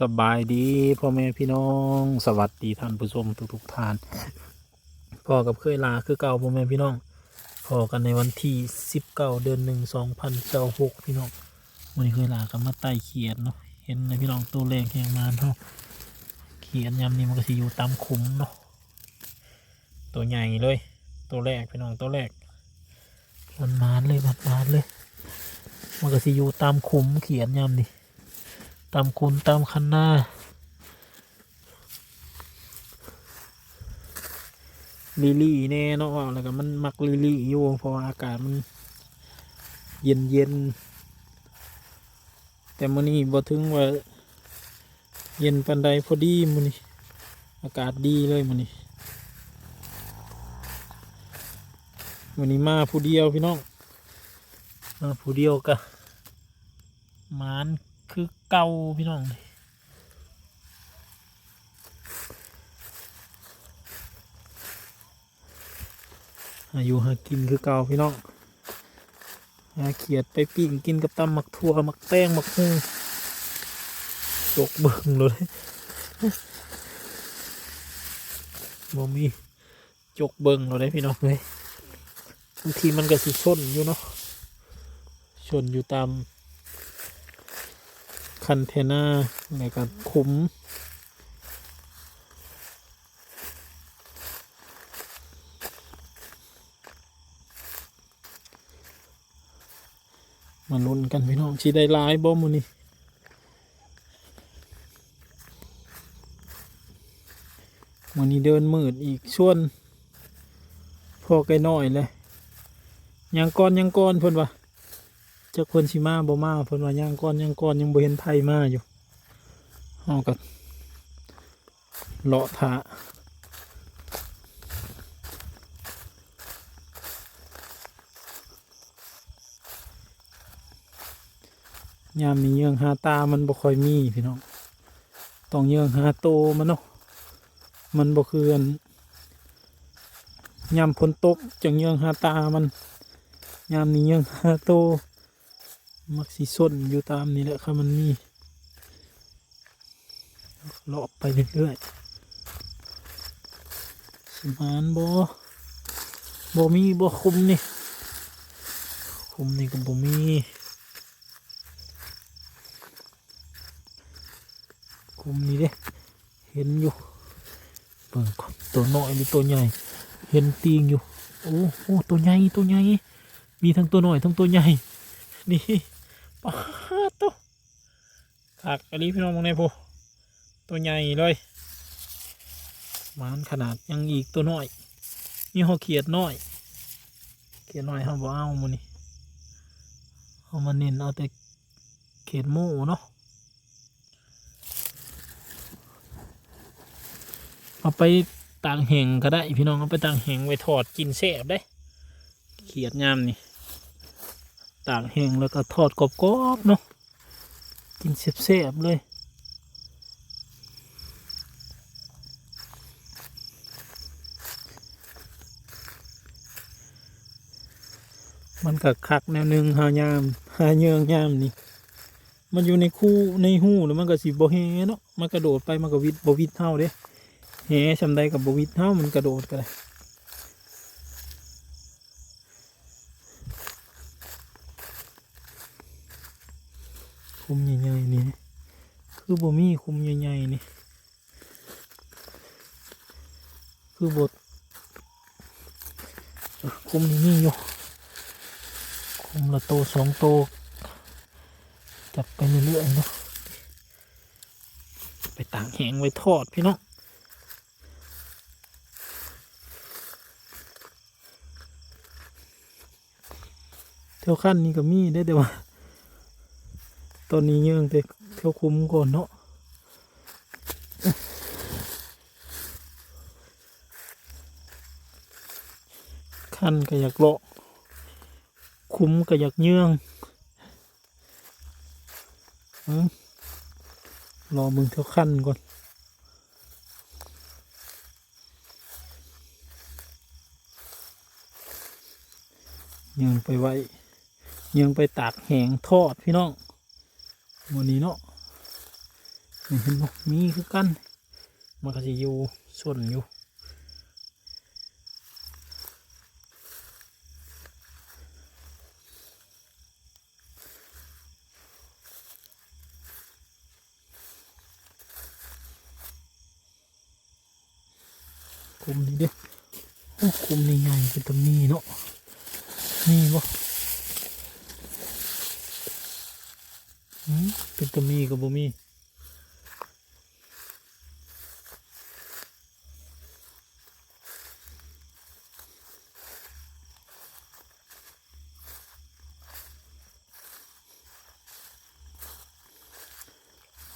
สบายดีพ่อแม่พี่น้อง สวัสดีท่านผู้ชมทุกทุกๆท่านพ่อกับเคยลาคือเก่าพ่อแม่พี่น้องพอกันในวันที่สิบเก้าเดือนหนึ่งสองพันเก้าหกพี่น้องวันนี้เคยลากันมาไต่เขียนเนาะเห็นในพี่น้องตัวเลขแห่งมานเนาะเขียนยำนี่มันก็สิอยู่ตามขุมเนาะตัวใหญ่เลย ตัวแรกพี่น้องตัวแรกมันมานเลยมันมานเลย มันก็สิอยู่ตามขุมเขียนยำนี่ ตามคุณตามคันหน้าลิลี่แน่เนาะแล้วก็มันมักลิลี่อยู่เพราะอากาศมัน เย็นเย็นแต่มื้อนี้บ่ถึงว่าเย็นปันใดพอดีมื้อนี้อากาศดีเลยมื้อนี้มื้อนี้มาผู้เดียวพี่น้องมาผู้เดียวกะมาน คือเก่าพี่น้องอายุหากินคือเก่าพี่น้องหาเขียดไปปิ้งกินกับตำหมักทั่วหมักแป้งหมักฮูจกเบิ่งเลยบ่มีจกเบิ่งเราได้พี่น้องเลยบางทีมันก็สิชนอยู่เนาะชนอยู่ตาม คันเทน่าในการคุมมาลุ้นกันพี่น้องชีได้ลายบ่มูนี่วันนี้เดินมืดอีกส่วนพอไกลน้อยเลยยังก้อนยังก้อนเพิ่นวะ จะคนชิมาบ่มาเพิ่นว่าย่างก้อนย่างก้อนยังบ่เห็นไผมาอยู่เฮาก็เลาะท่ายามนี้เยื่องหาตามันบ่ค่อยมีพี่น้องต้องเยื่องหาโตมันเนาะมันบ่คืออันยามฝนตกจังเยื่องหาตามันยามนี้เยื่องหาโต มักสีส้นอยู่ตามนี่แหละครับมันมีเลาะไปเรื่อยๆสมานบอบอมีบอคุมนี่ คุมนี่ก็บอมีคุมนี่เด้เห็นอยู่เปิดตัวน้อยหรือตัวใหญ่ เห็นตีงอยู่ โอ้โหตัวใหญ่ตัวใหญ่มีทั้งตัวน้อยทั้งตัวใหญ่นี่ ตัวถักอันนี้พี่น้องมองในพูตัวใหญ่เลยมานขนาดยังอีกตัวน้อยมีหอเขียดน้อย เขียดน้อยเขาบอกเอามันนี่เอามาเน้นเอาแต่เขียดหมูเนาะเอาไปต่างแห่งก็ได้พี่น้องเอาไปต่างแห่งไว้ทอดกินแซ่บได้ เขียดยามนี่ ตากแห้งแล้วก็ทอดกรอบๆเนาะกินเสียบๆเลย มันก็คักแนวหนึ่งหายามหาเยืองยามนี่มันอยู่ในคู่ในหูแล้วมันก็สิบ่เฮเนาะมันกระโดดไปมันก็วิดบ่วิดเท่าเด้เฮชำใดกับบ่วิดเท่ามันกระโดดก็ได้คุม ใหญ่นี่ คือบ่มีคุมใหญ่ๆนี่ คือบทคุมนี่มีอยู่ คุมละโตสองโต จับไปเรื่อยๆเนาะไปต่างแหงไว้ทอดพี่น้องเที่ยวขั้นนี้ก็มีได้แต่ว่า ตอนนี้ยังแต่เที่ยวคุ้มก่อนเนาะขั้นก็อยากเลาะคุ้มก็อยากเยื่องรอมึงเที่ยวขั้นก่อนยังไปไว้ยังไปตากแหงทอดพี่น้อง วันนี้เนาะเห็นบ่มีคือกัน มันก็จะอยู่ส่วนอยู่ คุมนี่เด้โอ้คุมนี่ใหญ่เป็นตัวนี้เนาะนี่บ่หืม เป็นตัวมีกับบ่มี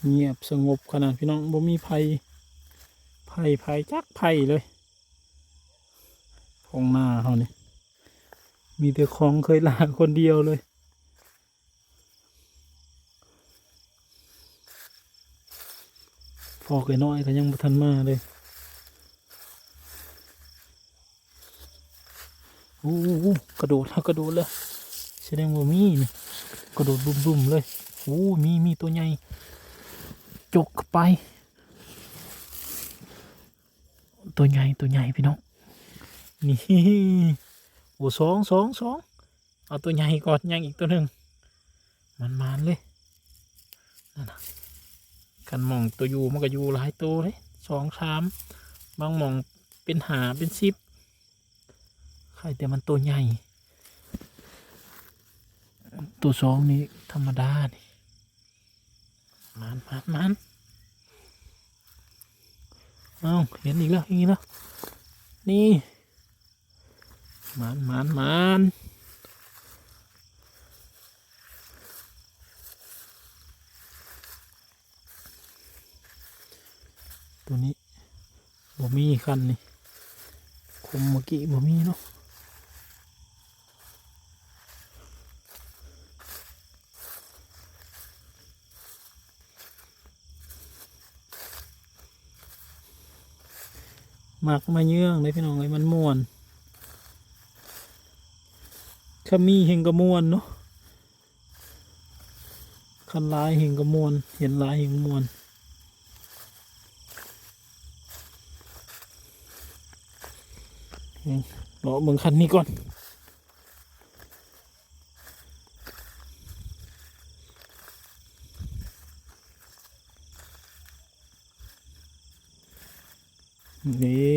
เงียบสงบขนาดพี่น้องบ่มีภัยไผ่ไผ่จักไผ่เลยทงหน้าเขานี่มีแต่ของเคยลาคนเดียวเลย พอไก่น้อยก็ยังบ่ทันมาเลยโอ้โหกระโดดกระโดดเลยแสดงว่ามีนี่กระโดดบุ่มๆเลยโอ้มีมีตัวใหญ่จกไป ตัวใหญ่ตัวใหญ่พี่น้องนี่โอ้สองสองสองเอาตัวใหญ่ก่อนยังอีกตัวหนึ่งมันมานเลยนั่นนะ กันมองตัวอยู่มันก็อยู่หลายตัวเลยสองสามบางมองเป็นหาเป็นสิบใครแต่มันตัวใหญ่ ตัวสองนี่ธรรมดานี่มันมันมันเอาเห็นอีกแล้วอย่างนี้แล้วนี่มานมานมาน ตัวนี้บ่มีคันนี่คมเมื่อกี้บ่มีเนาะหมักมาเยื่องเลยพี่น้องเลยมันม่วนขมีเห็นกระมวนเนาะคันลายเห็นกระมวนเห็นลายเห็นกระ รอเมืองคันนี้ก่อนนี่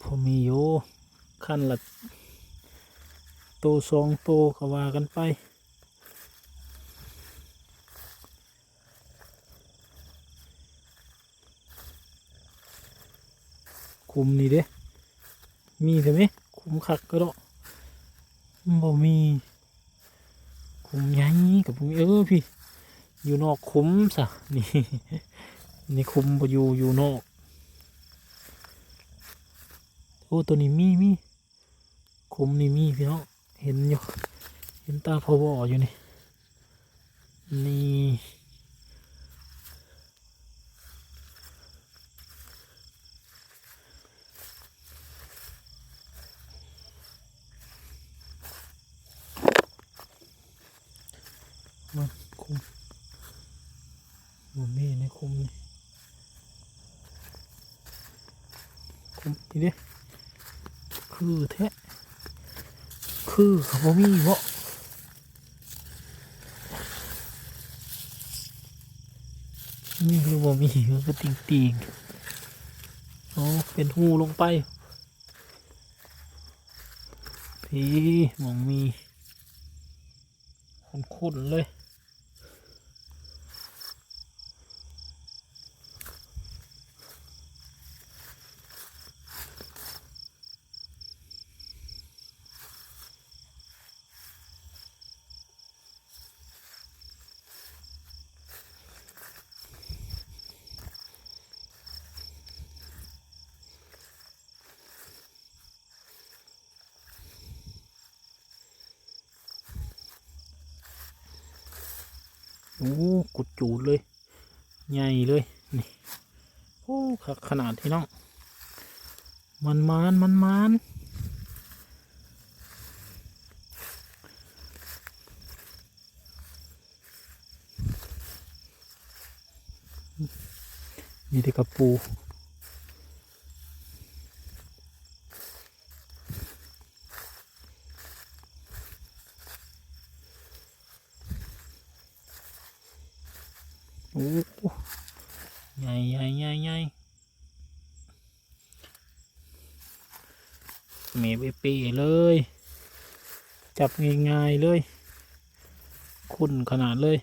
พอมีอยู่คันละโตสองโตก็ว่ากันไปคุมนี่เด้ มีใช่ไหมคุมคักก็ได้บ่มีคุมใหญ่กับคุมเออพี่ อยู่นอกคุมซะนี่นี่คุมบ่อยู่อยู่นอกโอ้ตัวนี้มีมีคุมนี่มีพี่น้องเห็นอยู่เห็นตาพอบ่อยู่นี่นี่คุมบ่มีในคุมนี่คุมนี่เด้ คือแท้คือเขาบ่มีบ่มีหรือบ่มีมันก็ติงติงๆอ๋อเป็นหูลงไปพี่มองมีคนคุ้นเลย โอ้กุดจูดเลย ใหญ่เลย นี่ โอ้ขนาดที่น้อง มันมานมันมานมีแต่กระปู โอ้โหใหญ่ใหญ่ใหญ่ใหญ่เมเปเป้เลยับง่ายๆเลย คุณขนาดเลย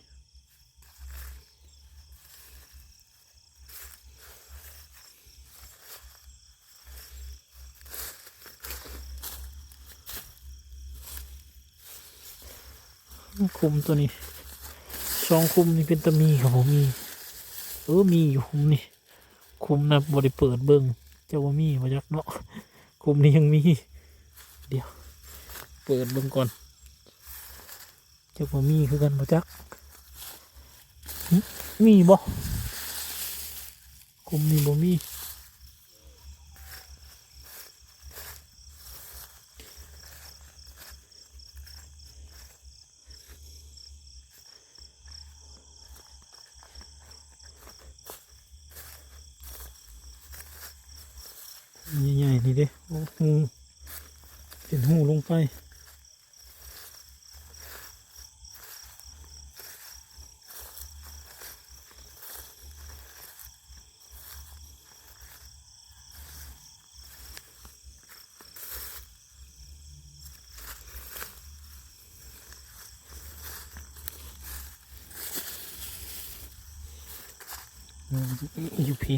คุมตัวนี้ช่องคุมนี่เป็นตะมีครับผมมี เออมีอยู่คุมนี่ คุมนะบริเปิดเบิงเจ้าว่ามีมาจักเนาะคุมนี้ยังมี เดี๋ยว เปิดเบิงก่อนเจ้าว่มีคือกันมาจักมีบ่คุมนี่บ่มีใหญ่ๆนี่เด้โอ้หูเป็นหูลงไป อยู่ผี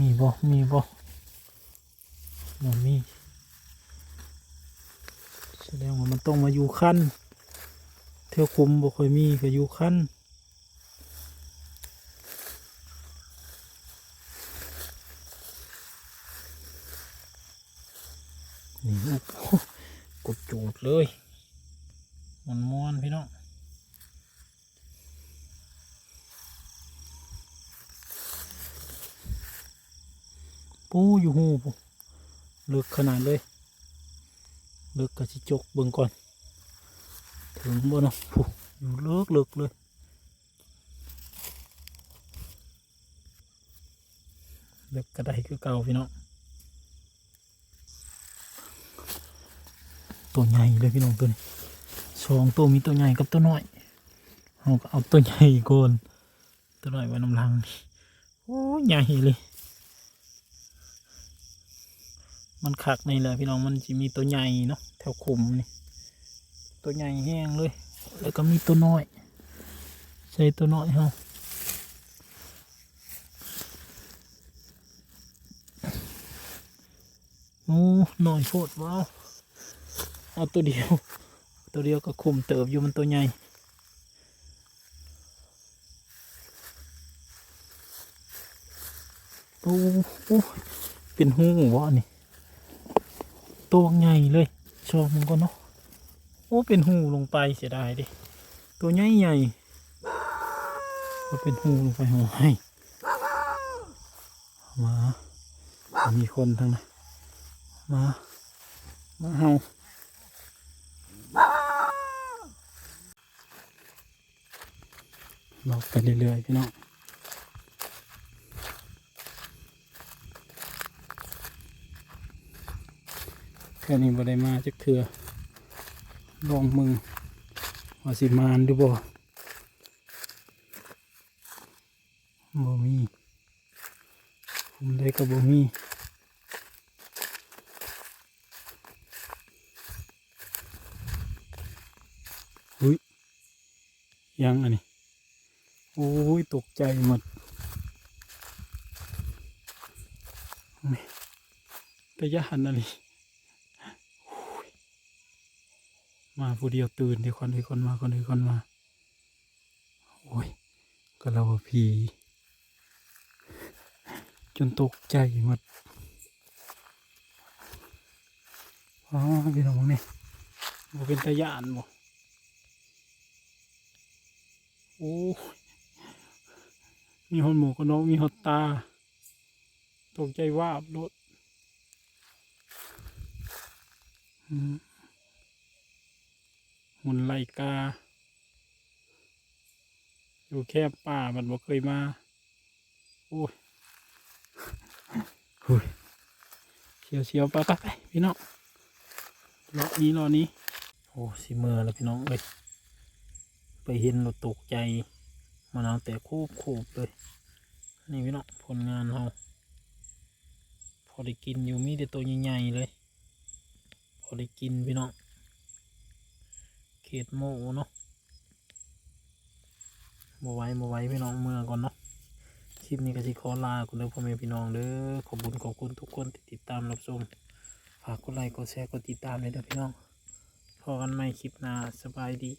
มีบ่ มีบ่บ่มีแสดงว่ามันต้องมาอยู่ขั้นเที่ยวคุมบ่ค่อยมีก็อยู่ขั้นโอ้โหกดจูดเลย มันม้วนพี่น้อง ปูอยู่หูปูเลือกขนาดเลยเลือกกระชิจกเบิ่งก่อน ถึงบ่เนาะปูอยู่เลือกเลือกเลยเลือกกระไดคือเก่าพี่น้องตัวใหญ่เลยพี่น้องตัวนี้สองตัวมีตัวใหญ่กับตัวน้อยเราก็เอาตัวใหญ่ก่อนตัวน้อยไว้น้ำลังโอ้ยใหญ่เลย มันคักนี่แหละพี่น้องมันจะมีตัวใหญ่เนาะแถวขุมนี่ ตัวใหญ่แห้งเลย แล้วก็มีตัวน้อย ใส่ตัวน้อยเฮาโอ้หน่อยโพดว้าวเอาตัวเดียว ตัวเดียวก็คุมเติบอยู่มันตัวใหญ่โอ้โอ้เป็นหูวะนี่ ตัวใหญ่เลยชอบมันก็เนาะโอ้เป็นหูลงไปเสียดายดิตัวใหญ่ใหญ่ก็เป็นหูลงไปหัวให้มา มีคนทั้งนั้นมา มาเฮาเราไปเรื่อยๆพี่น้อง แค่นี้บ่ได้มาจักเถื่อลองมึงว่าสิมานดูบ่บ่มีผมได้ก็บ่มีอุ้ยยังอันนี้โอ้ยตกใจหมดแม่แต่ยานอะไร มาผู้เดียวตื่นเดี๋ยวคนอื่นคนมาคนอื่นคนมา โอ้ยก็เราผี จนตกใจหมดอ๋อพี่น้องนี่บ่เป็นตะยานบ่โอ้ยมีหอนหมูกระนกมีหอดตา ตกใจว่าบรถอืม หุ่นไลกา อยู่แคบป่ามันบ่เคยมา โอ้ยหุยเชียวเชียวไปไปไปพี่น้องรอนี้รอนี้ โอ้สิเมื่อแล้วพี่น้องเอ้ยไปเห็นเราตกใจมันเอาแต่คูบคูบเลย นี่พี่น้องผลงานเราพอได้กินอยู่มีแต่ตัวใหญ่ๆเลย พอได้กินพี่น้อง เขตโมเนาะโมไว้โมไว้พี่น้องเมืองก่อนเนาะคลิปนี้ก็สิขอลาคุณเด้อพ่อแม่พี่น้องเด้อขอบุญขอบคุณทุกคนที่ติดตามรับชมฝากกดไลค์กดแชร์กดติดตามเลยเด้อพี่น้องพอกันใหม่คลิปหน้าสบายดี